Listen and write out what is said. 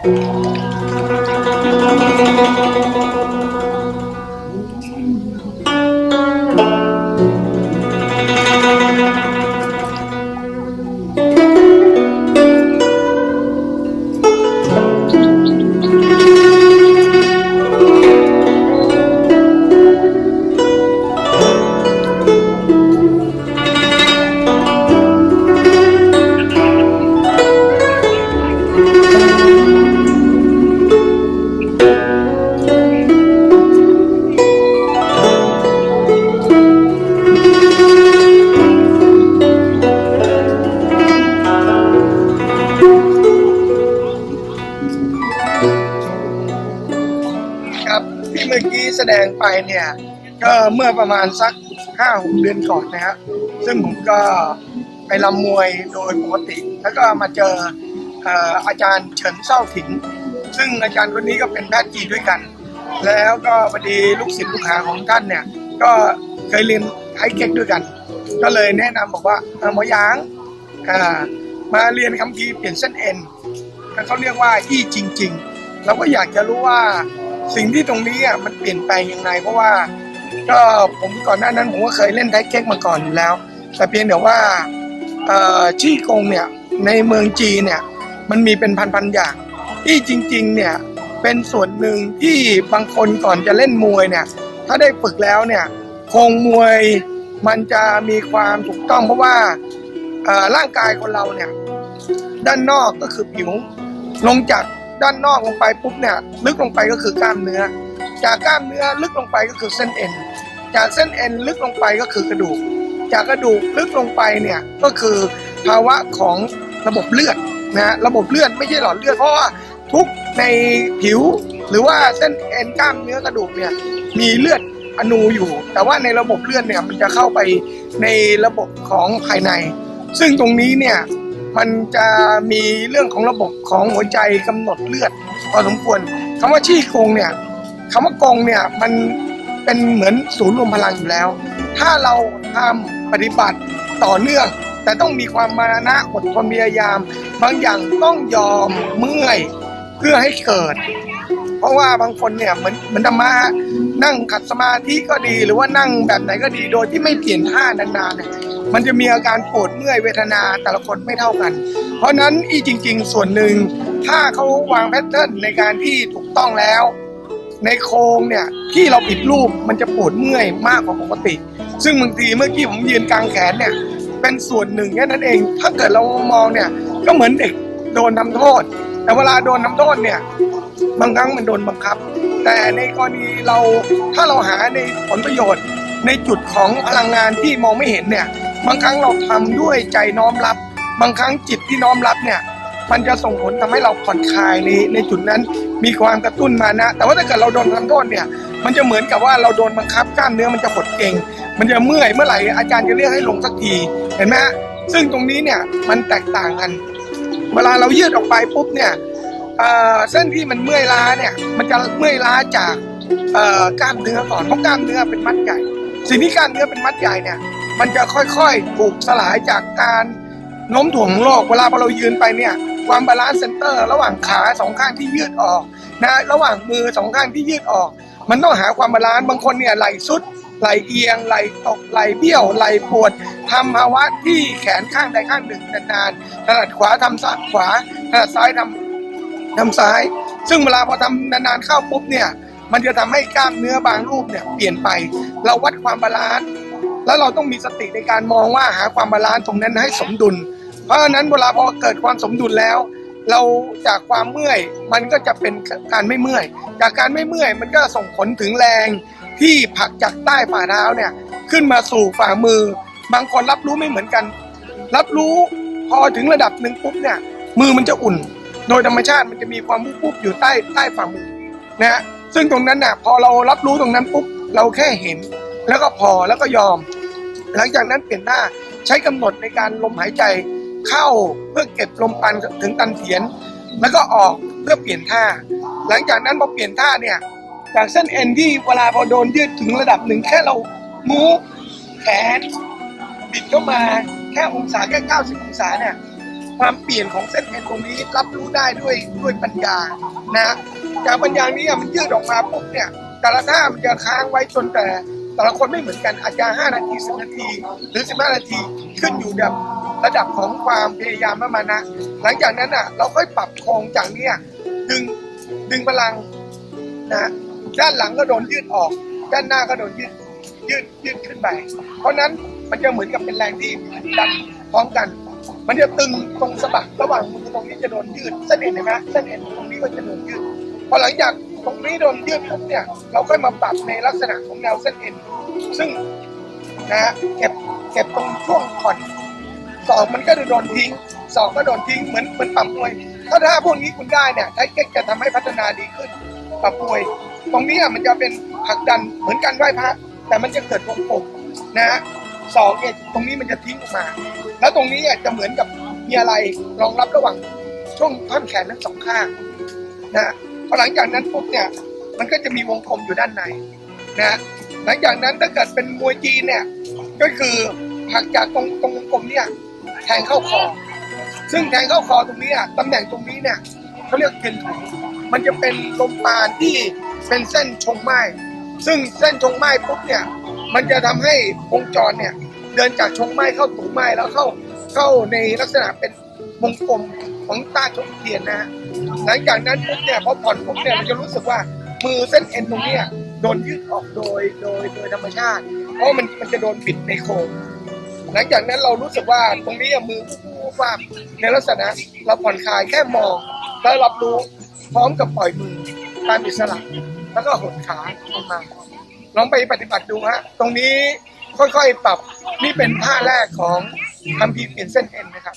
Thank you. งไปเนี่ยก็เมื่อประมาณสักห้าหกเดือนก่อนนะครับซึ่งผมก็ไปรำมวยโดยปกติ แล้วก็มาเจออาจารย์เฉินเศร้าถิง ซึ่งอาจารย์คนนี้ก็เป็นแพทย์จีด้วยกัน แล้วก็พอดีลูกศิษย์ลูกหาของท่านเนี่ย ก็เคยเรียนไฮเก็กด้วยกัน ก็เลยแนะนำบอกว่าหมอยางมาเรียนคำพีเปลี่ยนเส้นเอ็นเขาเรียกว่าอี้จริง ๆ เราก็อยากจะรู้ว่า สิ่งที่ตรงนี้อะมันเปลี่ยนแปลงยังไงเพราะว่าก็ผมก่อนหน้านั้นผมก็เคยเล่นไทเก๊กมาก่อนอยู่แล้ว แต่เพียงแต่ว่าเอ่อชี่กงเนี่ยในเมืองจีนเนี่ยมันมีเป็นพันๆอย่างอี้จริงๆเนี่ยเป็นส่วนหนึ่งที่บางคนก่อนจะเล่นมวยเนี่ยถ้าได้ฝึกแล้วเนี่ยโครงมวยมันจะมีความถูกต้องเพราะว่าร่างกายคนเราเนี่ยด้านนอกก็คือผิวลงจาก ด้านนอกลงไปปุ๊บเนี่ยลึกลงไปก็คือกล้ามเนื้อ จากกล้ามเนื้อลึกลงไปก็คือเส้นเอ็น จากเส้นเอ็นลึกลงไปก็คือกระดูก จากกระดูกลึกลงไปเนี่ยก็คือภาวะของระบบเลือดนะระบบเลือดไม่ใช่หลอดเลือดเพราะว่าทุกในผิว หรือว่าเส้นเอ็นกล้ามเนื้อกระดูกเนี่ยมีเลือดอนูอยู่ แต่ว่าในระบบเลือดเนี่ยมันจะเข้าไปในระบบของภายใน ซึ่งตรงนี้เนี่ย มันจะมีเรื่องของระบบของหัวใจกำหนดเลือดพอสมควรคำว่าชี้โครงเนี่ยคำว่ากงเนี่ยมันเป็นเหมือนศูนย์รวมพลังอยู่แล้ว ถ้าเราทำปฏิบัติต่อเนื่อง แต่ต้องมีความมานะอดทนพยายาม บางอย่างต้องยอมเมื่อยเพื่อให้เกิด เพราะว่าบางคนเนี่ยเหมือนเหมือนธรรมะนั่งขัดสมาธิก็ดีหรือว่านั่งแบบไหนก็ดีโดยที่ไม่เปลี่ยนท่านานๆเนี่ยมันจะมีอาการปวดเมื่อยเวทนาแต่ละคนไม่เท่ากัน เพราะฉะนั้นอีจริง ๆ ส่วนหนึ่งถ้าเขาวางแพทเทิร์นในการที่ถูกต้องแล้ว ในโครงเนี่ยที่เราผิดรูปมันจะปวดเมื่อยมากกว่าปกติ ซึ่งบางทีเมื่อกี้ผมยืนกลางแขนเนี่ยเป็นส่วนหนึ่งแค่นั้นเอง ถ้าเกิดเรามองเนี่ยก็เหมือนเด็กโดนทำโทษ แต่เวลาโดนทำโทษเนี่ย บางครั้งมันโดนบังคับ แต่ในกรณีเราถ้าเราหาในผลประโยชน์ ในจุดของพลังงานที่มองไม่เห็นเนี่ยบางครั้งเราทำด้วยใจน้อมรับ บางครั้งจิตที่น้อมรับเนี่ยมันจะส่งผลทำให้เราผ่อนคลายในในจุดนั้นมีความกระตุ้นมานะ แต่ว่าถ้าเกิดเราโดนทำโทษเนี่ย มันจะเหมือนกับว่าเราโดนบังคับกล้ามเนื้อมันจะหดเก่งมันจะเมื่อยเมื่อไหร่อาจารย์จะเรียกให้ลงสักทีเห็นไหมฮะซึ่งตรงนี้เนี่ยมันแตกต่างกัน เวลาเรายืดออกไปปุ๊บเนี่ย เส้นที่มันเมื่อยล้าเนี่ย มันจะเมื่อยล้าจากกล้ามเนื้อก่อนเพราะกล้ามเนื้อเป็นมัดใหญ่ สิ่งที่กล้ามเนื้อเป็นมัดใหญ่เนี่ย มันจะค่อยๆ ถูกสลายจากการโน้มถ่วงของโลกเวลาพอเรายืนไปเนี่ย ความบาลานซ์เซนเตอร์ ระหว่างขาสองข้างที่ยืดออกนะระหว่างมือสองข้างที่ยืดออก มันต้องหาความบาลานซ์บางคนเนี่ยไหลสุดไหลเอียงไหลตกไหลเบี้ยวไหลปวดทำภาวะที่แขนข้างใดข้างหนึ่งนานๆถนัดขวาทำซ้ายขวาถนัดซ้ายทำ ทำซ้าย ซึ่งเวลาพอทำนานๆเข้าปุ๊บเนี่ย มันจะทำให้กล้ามเนื้อบางรูปเนี่ยเปลี่ยนไป เราวัดความบาลานซ์แล้วเราต้องมีสติในการมองว่าหาความบาลานซ์ตรงนั้นให้สมดุล เพราะฉะนั้นเวลาพอเกิดความสมดุลแล้ว เราจากความเมื่อยมันก็จะเป็นการไม่เมื่อย จากการไม่เมื่อยมันก็ส่งผลถึงแรงที่ผลักจากใต้ฝ่าเท้าเนี่ยขึ้นมาสู่ฝ่ามือ บางคนรับรู้ไม่เหมือนกัน รับรู้พอถึงระดับหนึ่งปุ๊บเนี่ยมือมันจะอุ่น โดยธรรมชาติมันจะมีความปุ๊บๆอยู่ใต้ใต้ฝ่ามือนะฮะซึ่งตรงนั้นน่ะพอเรารับรู้ตรงนั้นปุ๊บเราแค่เห็น แล้วก็พอแล้วก็ยอม หลังจากนั้นเปลี่ยนหน้าใช้กำหนดในการลมหายใจเข้าเพื่อเก็บลมปันถึงตันเถียน แล้วก็ออกเพื่อเปลี่ยนท่า หลังจากนั้นพอเปลี่ยนท่าเนี่ยจากเส้นเอ็นที่เวลาพอโดนยืดถึงระดับหนึ่งแค่เรามูแขนบิดเข้ามาแค่องศาแค่90องศาเนี่ย ความเปลี่ยนของเส้นเอ็นตรงนี้รับรู้ได้ด้วยด้วยปัญญานะฮะจากปัญญานี้มันยืดออกมาปุ๊บเนี่ยแต่ละท่ามันจะค้างไว้จนแต่ แต่ละคนไม่เหมือนกันอาจจะ5นาที10นาที หรือ 15 นาทีขึ้นอยู่กับระดับของความพยายามและมานะ หลังจากนั้นอะเราค่อยปรับโครงจากเนี้ยดึงดึงพลังนะด้านหลังก็โดนยืดออก ด้านหน้าก็โดนยืดยืดยืดขึ้นไป เพราะนั้นมันจะเหมือนกับเป็นแรงที่ดันพร้อมกัน มันจะตึงตรงสะบักระหว่างมือตรงนี้จะโดนยืดเส้นเอ็นเห็นไหมเส้นเอ็นตรงนี้ก็จะโดนยืดพอหลังจากตรงนี้โดนยืดปุ๊บเนี่ยเราค่อยมาปรับในลักษณะของแนวเส้นเอ็นซึ่งนะฮะเก็บเก็บตรงช่วงผ่อนสองมันก็จะโดนทิ้งสองก็โดนทิ้งเหมือนเหมือนปรับมวย ถ้าถ้าพวกนี้คุณได้เนี่ยไทเก๊กจะทำให้พัฒนาดีขึ้นปรับมวย ตรงนี้อะมันจะเป็นผลักดันเหมือนกันไหว้พระแต่มันจะเกิดวงกลมนะฮะ สองเนี่ยตรงนี้มันจะทิ้งออกมา แล้วตรงนี้อะจะเหมือนกับมีอะไรรองรับระหว่างช่วงท่อนแขนทั้งสองข้างนะพอหลังจากนั้นปุ๊บเนี่ยมันก็จะมีวงกลมอยู่ด้านในนะหลังจากนั้นถ้าเกิดเป็นมวยจีนเนี่ยก็คือหักจากตรงตรงวงกลมเนี่ยแทงเข้าคอ ซึ่งแทงเข้าคอตรงนี้อะตำแหน่งตรงนี้เนี่ยเขาเรียกเทนถูมันจะเป็นลมปาณที่เป็นเส้นชงไม้ซึ่งเส้นชงไม้ปุ๊บเนี่ย มันจะทำให้วงจรเนี่ย เดินจากชงไม้เข้าตูไม้แล้วเข้าเข้าในลักษณะเป็นวงกลมของต้าชงเทียนนะหลังจากนั้นปุ๊บเนี่ยพอผ่อนผมเนี่ยมันจะรู้สึกว่ามือเส้นเอ็นตรงเนี้ยโดนยืดออกโดยโดยโดยธรรมชาติ เพราะมันมันจะโดนบิดในโครงหลังจากนั้นเรารู้สึกว่าตรงนี้มือวูบวาในลักษณะเราผ่อนคลายแค่มองแล้วรับรู้พร้อมกับปล่อยมือตามอิสระแล้วก็หดขาลงมา ลองไปปฏิบัติดูฮะ ตรงนี้ค่อยๆปรับ นี่เป็นท่าแรกของทำพีร์เปลี่ยนเส้นเอ็นนะครับ